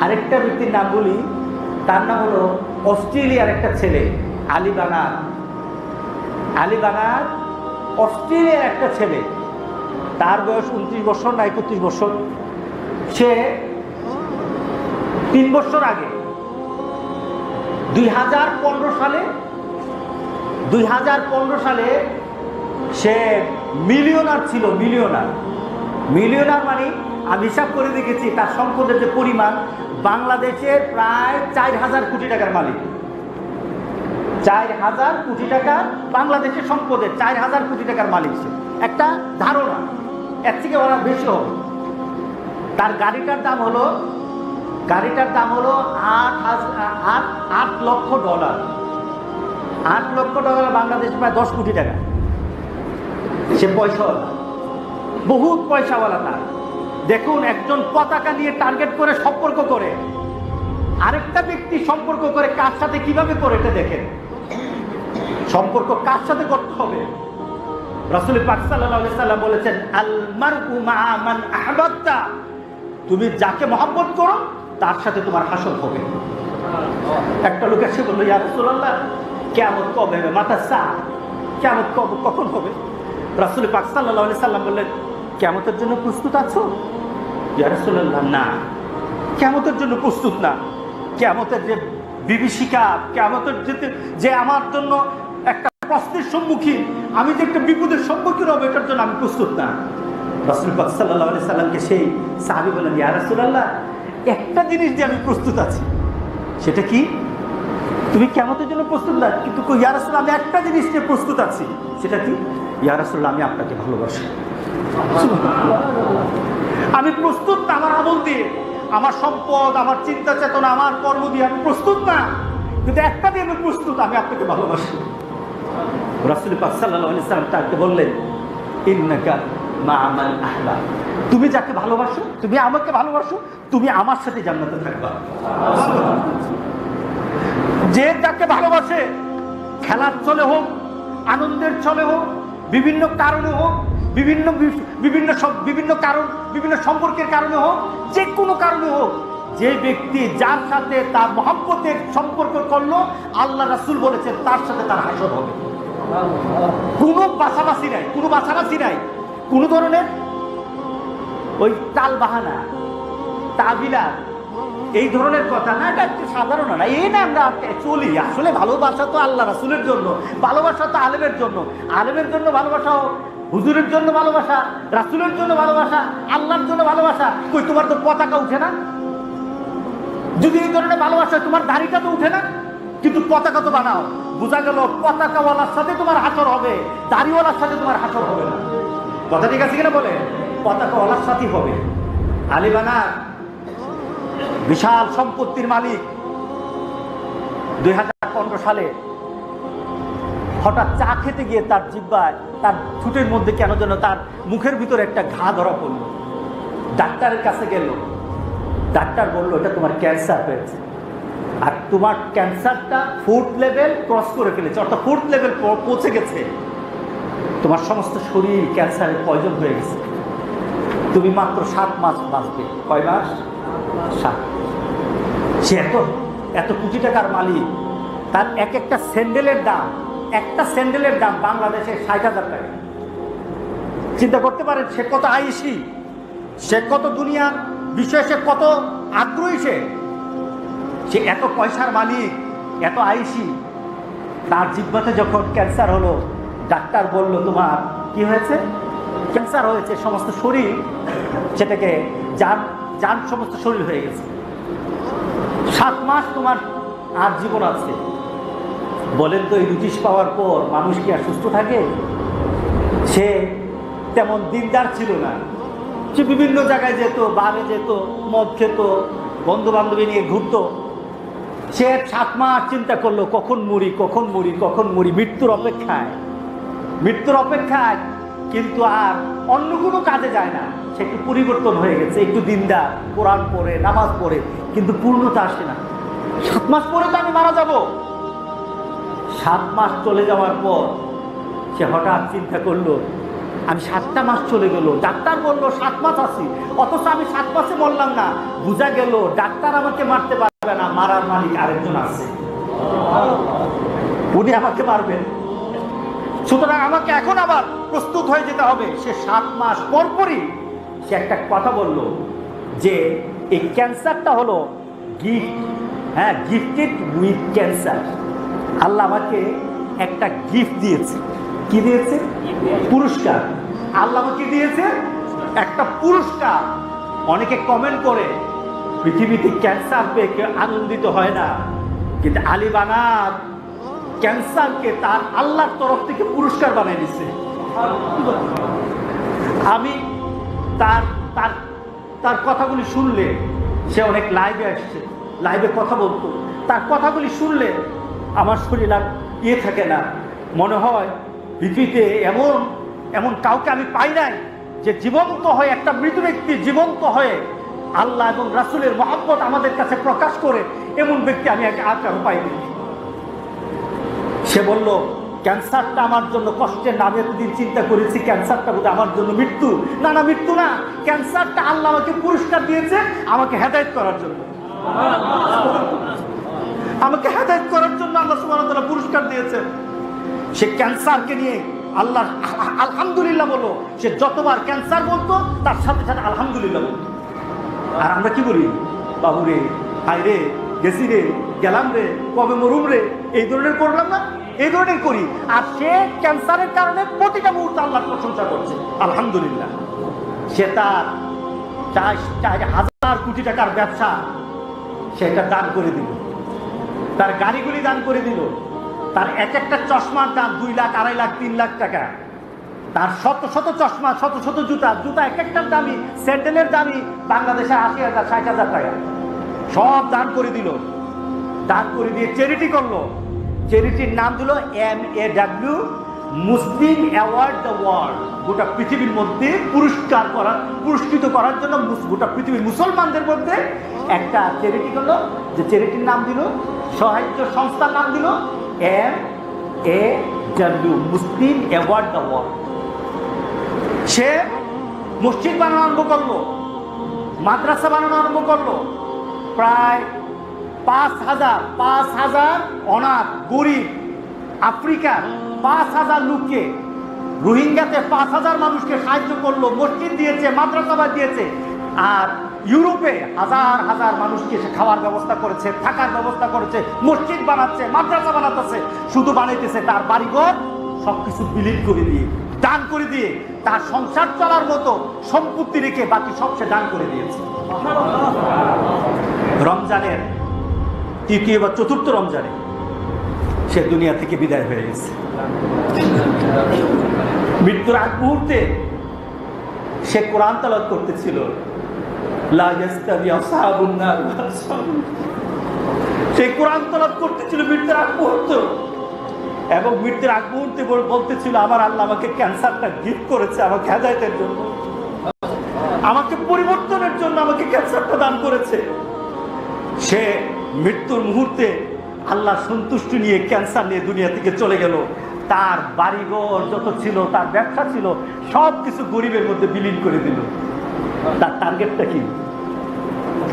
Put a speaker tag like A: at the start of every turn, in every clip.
A: আরেকটা ব্যক্তির নাম বলি, তার নাম হলো অস্ট্রেলিয়ার একটা ছেলে, আলী বানার। আলী বানার অস্ট্রেলিয়ার একটা ছেলে। তার বয়স উনত্রিশ বছর, না একত্রিশ বছর। সে তিন বছর আগে, দুই হাজার পনেরো সালে, দুই হাজার পনেরো সালে সে মিলিয়নার ছিল, মিলিয়নার। মিলিয়নার মানে আমি হিসাব করে দেখেছি, তার সম্পদের যে পরিমাণ বাংলাদেশের প্রায় চার হাজার কোটি টাকার মালিক। চার হাজার কোটি টাকা বাংলাদেশের সম্পদের চার হাজার কোটি টাকার মালিক সে। একটা ধারণা, এর থেকে ওরা বেশি হবে। তার গাড়িটার দাম হলো, গাড়িটার দাম হলো আট হাজার আট আট লক্ষ ডলার। আট লক্ষ ডলার বাংলাদেশে প্রায় দশ কোটি টাকা। সে পয়সা বহুত পয়সাওয়ালা তার। দেখুন, একজন পতাকা নিয়ে টার্গেট করে সম্পর্ক করে। আরেকটা ব্যক্তি সম্পর্ক করে কার সাথে কীভাবে করে, এটা দেখেন। সম্পর্ক কার সাথে করতে হবে? রসুল পাক সাল্লাম বলেছেন আল মারউ মা'a মান আহবাবতা। তুমি যাকে মহব্বত করো, তার সাথে তোমার হাসর হবে। একটা লোক এসে বলল, ইয়া কিয়ামত কবে হবে? মাথা সা কিয়ামত কবে? কখন হবে? রাসূল পাক সাল্লাল্লাহু আলাইহি সাল্লাম বললেন, কিয়ামতের জন্য প্রস্তুত আছো? ইয়া না। কিয়ামতের জন্য প্রস্তুত না। কিয়ামতের যে বিভীষিকা কিয়ামতের যে যে আমার জন্য একটা প্রশ্নের সম্মুখীন, আমি যে একটা বিপদের সম্মুখীন হব, এটার জন্য আমি প্রস্তুত না। রসুল সাল্লাহ আলি সাল্লামকে সেই সাহাবি বলেন ইয়া একটা জিনিস দিয়ে আমি প্রস্তুত আছি। সেটা কি? তুমি কেমতের জন্য প্রস্তুত না, কিন্তু ইয়া আমি একটা জিনিস নিয়ে প্রস্তুত আছি। সেটা কি? ইয়া রাসূলুল্লাহ, আমি আপনাকে ভালোবাসি আমি প্রস্তুত না আমার আমল দিয়ে আমার সম্পদ, আমার চিন্তা চেতনা, আমার কর্ম দিয়ে আমি প্রস্তুত না। কিন্তু একটা দিয়ে আমি প্রস্তুত, আমি আপনাকে ভালোবাসি। রাসুল পাক সাল্লাল্লাহু আলাইহি তাকে বললেন তুমি যাকে ভালোবাসো, তুমি আমাকে ভালোবাসো, তুমি আমার সাথে জান্নাতে থাকবা। যে যাকে ভালোবাসে, খেলার চলে হোক, আনন্দের চলে হোক, বিভিন্ন কারণে হোক বিভিন্ন বিভিন্ন সব- বিভিন্ন কারণ বিভিন্ন সম্পর্কের কারণে হোক যে কোনো কারণে হোক যে ব্যক্তি যার সাথে তার মহব্বতের সম্পর্ক করল আল্লাহ রাসুল বলেছেন তার সাথে তার হাসর হবে। কোনো বাছাবাছি নাই কোনো বাছাবাছি নাই কোনো ধরনের ওই তাল বাহানা তাবিলা এই ধরনের কথা না এটা একটু সাধারণ না এই না আমরা চলি আসলে ভালোবাসা তো আল্লাহ রাসুলের জন্য ভালোবাসা তো আলেমের জন্য আলেমের জন্য ভালোবাসা হোক, হুজুরের জন্য ভালোবাসা, রাসুলের জন্য ভালোবাসা, আল্লাহর জন্য ভালোবাসা, কই তোমার তো পতাকা উঠে না? যদি এই ধরনের ভালোবাসা তোমার দাড়িটা তো উঠে না? কিন্তু পতাকা তো বানাও। বোঝা গেল পতাকাওয়ালার সাথে তোমার হাসর হবে, দাড়িওয়ালার সাথে তোমার হাসর হবে না। কথা ঠিক আছে কিনা বলে পতাকাওয়ালার সাথেই হবে। আলিবানার বিশাল সম্পত্তির মালিক দুই হাজার পনেরো সালে হঠাৎ চা খেতে গিয়ে তার জিব্বায়, তার ঠুটের মধ্যে কেন যেন তার মুখের ভিতরে একটা ঘা ধরা পড়ল। ডাক্তারের কাছে গেল। ডাক্তার বলল, এটা তোমার ক্যান্সার হয়েছে। আর তোমার ক্যান্সারটা ফোর্থ লেভেল ক্রস করে ফেলেছে, অর্থাৎ ফোর্থ লেভেল পৌঁছে গেছে। তোমার সমস্ত শরীর ক্যান্সারে পয়জন হয়ে গেছে। তুমি মাত্র সাত মাস বাঁচবে। কয় মাস? সাত। সে এত এত কোটি টাকার মালিক। তার এক একটা স্যান্ডেলের দাম একটা স্যান্ডেলের দাম বাংলাদেশে ষাট হাজার টাকা। চিন্তা করতে পারেন, সে কত আইসি? সে কত দুনিয়ার বিষয়ে সে কত আগ্রহী সে? এত পয়সার মালিক, এত আইসি। তার জিব্বাতে যখন ক্যান্সার হলো, ডাক্তার বলল, তোমার কি হয়েছে? ক্যান্সার হয়েছে, সমস্ত শরীর সেটাকে যান যান, সমস্ত শরীর হয়ে গেছে। সাত মাস তোমার আর জীবন আছে। বলেন তো এই নোটিশ পাওয়ার পর মানুষ কি আর সুস্থ থাকে? সে তেমন দিনদার ছিল না। সে বিভিন্ন জায়গায় যেত, বারে যেত, মদ খেত বন্ধু বান্ধবী নিয়ে ঘুরত। সে সাত মাস চিন্তা করল, কখন মরি কখন মরি কখন মরি, মৃত্যুর অপেক্ষায়। মৃত্যুর অপেক্ষায় কিন্তু আর অন্য কোনো কাজে যায় না। সে একটু পরিবর্তন হয়ে গেছে, একটু দিনদার, কোরআন পড়ে, নামাজ পড়ে, কিন্তু পূর্ণতা আসে না। সাত মাস পরে তো আমি মারা যাব। সাত মাস চলে যাওয়ার পর সে হঠাৎ চিন্তা করল, আমি সাতটা মাস চলে গেল, ডাক্তার বলল, সাত মাস আছি, অথচ আমি সাত মাসে বললাম না। বোঝা গেল, ডাক্তার আমাকে মারতে পারবে না, মারার মালিক আরেকজন আছে। উনি আমাকে মারবেন। সুতরাং আমাকে এখন আবার প্রস্তুত হয়ে যেতে হবে। সে সাত মাস পরপরই সে একটা কথা বলল যে, এই ক্যান্সারটা হলো গিফট হ্যাঁ গিফটেড উইথ ক্যান্সার আল্লাহ আমাকে একটা গিফট দিয়েছে। কি দিয়েছে? পুরস্কার। আল্লাহ আমাকে দিয়েছে? একটা পুরস্কার। অনেকে কমেন্ট করে, পৃথিবীতে ক্যান্সার পেয়ে কেউ আনন্দিত হয় না। কিন্তু আলী বানার ক্যান্সারকে তার আল্লাহর তরফ থেকে পুরস্কার বানিয়ে দিচ্ছে আমি তার তার তার কথাগুলি শুনলে সে অনেক লাইভে আসছে। লাইভে কথা বলতো। তার কথাগুলি শুনলে আমার শরীর আর ইয়ে থাকে না। মনে হয় পৃথিবীতে এমন এমন কাউকে আমি পাই নাই যে জীবন্ত হয়ে, একটা মৃত ব্যক্তি জীবন্ত হয়ে আল্লাহ এবং রাসুলের মহাব্বত আমাদের কাছে প্রকাশ করে এমন ব্যক্তি আমি আর কারও পাইনি সে বলল, ক্যান্সারটা আমার জন্য কষ্টের নামে এতদিন চিন্তা করেছি, ক্যান্সারটা বোধহয় আমার জন্য মৃত্যু। না না, মৃত্যু না, ক্যান্সারটা আল্লাহ আমাকে পুরস্কার দিয়েছে আমাকে হেদায়ত করার জন্য। আমাকে হেদায়ত করার জন্য আল্লাহ সুবহানাহু ওয়া তাআলা পুরস্কার দিয়েছেন। সে ক্যান্সারকে নিয়ে আল্লাহ আলহামদুলিল্লাহ বলো সে যতবার ক্যান্সার বলতো, তার সাথে সাথে আলহামদুলিল্লাহ বলতো। আর আমরা কি বলি? বাবু রে হাই রে, গেছি রে, গেলাম রে, কবে মরুম রে? এই ধরনের করলাম না, এই ধরনের করি। আর সে ক্যান্সারের কারণে প্রতিটা মুহূর্তে আল্লাহর প্রশংসা করছে। আলহামদুলিল্লাহ। সে তার হাজার কোটি টাকার ব্যবসা সেটা দান করে দিল। তার গাড়িগুলি দান করে দিল। তার এক একটা চশমার দাম দুই লাখ, আড়াই লাখ, তিন লাখ টাকা। তার শত শত চশমা, শত শত জুতা জুতা এক একটার দামি স্যান্ডেলের দামি বাংলাদেশে আশি হাজার, ষাট হাজার টাকা। সব দান করে দিল। দান করে দিয়ে চ্যারিটি করল। চ্যারিটির নাম দিল M A W Muslim award the world, গোটা পৃথিবীর মধ্যে পুরস্কার করার পুরস্কৃত করার জন্য গোটা পৃথিবীর মুসলমানদের মধ্যে একটা চ্যারিটি হলো যে চ্যারিটির নাম দিল, সাহায্য সংস্থার নাম দিল, M A W, Muslim award the world. সে মসজিদ বানানো আরম্ভ করল, মাদ্রাসা বানানো আরম্ভ করল, প্রায় পাঁচ হাজার পাঁচ হাজার অনাথ, গরিব, আফ্রিকার পাঁচ হাজার লোককে, রোহিঙ্গাতে পাঁচ হাজার মানুষকে সাহায্য করল, মসজিদ দিয়েছে মাদ্রাসা দিয়েছে, আর ইউরোপে হাজার হাজার মানুষকে সে খাওয়ার ব্যবস্থা করেছে, থাকার ব্যবস্থা করেছে, মসজিদ বানাচ্ছে, মাদ্রাসা বানাতেছে, শুধু বানাইতেছে তার বাড়িঘর, সবকিছু বিলীন করে দিয়ে দান করে দিয়ে, তার সংসার চলার মতো সম্পত্তি রেখে বাকি সব সে দান করে দিয়েছে। রমজানের তৃতীয় বা চতুর্থ রমজানে সে দুনিয়া থেকে বিদায় হয়ে গেছে। মৃত্যুর আগ মুহূর্তে সে কোরআন তালাত করতেছিল। সে কোরআন তালাত করতেছিল মৃত্যুর আগ মুহূর্তে। এবং মৃত্যুর আগ মুহূর্তে বলতেছিল, আমার আল্লাহ আমাকে ক্যান্সারটা গিফট করেছে আমাকে হেদায়তের জন্য। আমাকে পরিবর্তনের জন্য আমাকে ক্যান্সারটা দান করেছে। সে মৃত্যুর মুহূর্তে আল্লাহ সন্তুষ্টি নিয়ে ক্যান্সার নিয়ে দুনিয়া থেকে চলে গেল। তার বাড়িঘর যত ছিল, তার ব্যবসা ছিল, সব কিছু গরিবের মধ্যে বিলীন করে দিল। তার টার্গেটটা কি?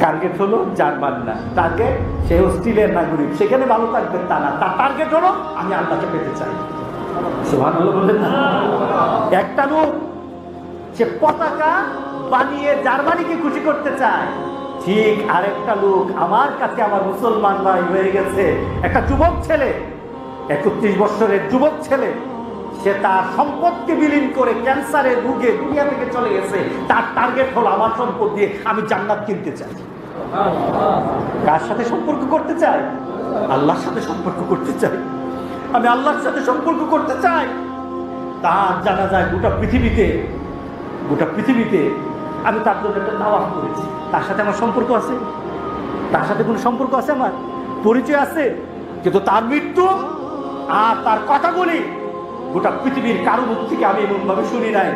A: টার্গেট হলো জার্মান না। টার্গেট সে অস্ট্রেলিয়ার নাগরিক। সেখানে ভালো থাকবে তা না। তার টার্গেট হলো, আমি আল্লাহকে পেতে চাই। বললেন একটা লোক সে পতাকা বানিয়ে জার্মানিকে খুশি করতে চায়। ঠিক আরেকটা লোক আমার কাছে আমার মুসলমান ভাই হয়ে গেছে। একটা যুবক ছেলে, একত্রিশ বছরের যুবক ছেলে, সে তার সম্পদকে বিলীন করে ক্যান্সারের রোগে দুনিয়া থেকে চলে গেছে। তার টার্গেট হলো আমার সম্পদ দিয়ে আমি জান্নাত কিনতে চাই। কার সাথে সম্পর্ক করতে চাই? আল্লাহর সাথে সম্পর্ক করতে চাই। আমি আল্লাহর সাথে সম্পর্ক করতে চাই। তার জানা যায় গোটা পৃথিবীতে গোটা পৃথিবীতে আমি তার জন্য একটা দাওয়াত করেছি। তার সাথে আমার সম্পর্ক আছে। তার সাথে কোনো সম্পর্ক আছে আমার? পরিচয় আছে। কিন্তু তার মৃত্যু আর তার কথাগুলি গোটা পৃথিবীর কারও মুখ থেকে আমি এমনভাবে শুনি নাই।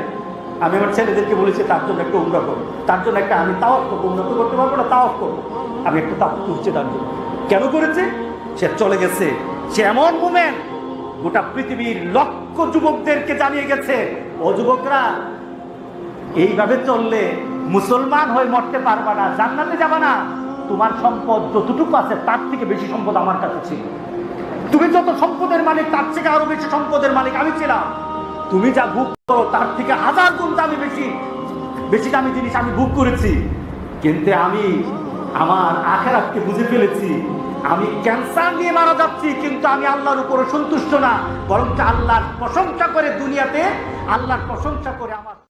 A: আমি আমার ছেলেদেরকে বলেছি, তার জন্য একটা উমরা করো। তার জন্য একটা আমি তাওয়াফ করব। উন্নত করতে পারব না, তাওয়াফ করব। আমি একটা তাওয়াফ করছি তার জন্য। কেন করেছে? সে চলে গেছে। সে এমন মুমেন্ট গোটা পৃথিবীর লক্ষ যুবকদেরকে জানিয়ে গেছে, ও যুবকরা এইভাবে চললে মুসলমান হয়ে মরতে পারবা না, জান্নাতে যাবা না। তোমার সম্পদ যতটুকু আছে, তার থেকে বেশি সম্পদ আমার কাছে ছিল। তুমি যত সম্পদের মালিক, তার থেকে আরও বেশি সম্পদের মালিক আমি ছিলাম। তুমি যা ভোগ করো, তার থেকে হাজার গুণ দামি বেশি বেশি দামি জিনিস আমি ভোগ করেছি। কিন্তু আমি আমার আখেরাতকে বুঝে ফেলেছি, আমি ক্যান্সার নিয়ে মারা যাচ্ছি, কিন্তু আমি আল্লাহর উপরে সন্তুষ্ট না। বরং আল্লাহর প্রশংসা করে দুনিয়াতে, আল্লাহর প্রশংসা করে আমার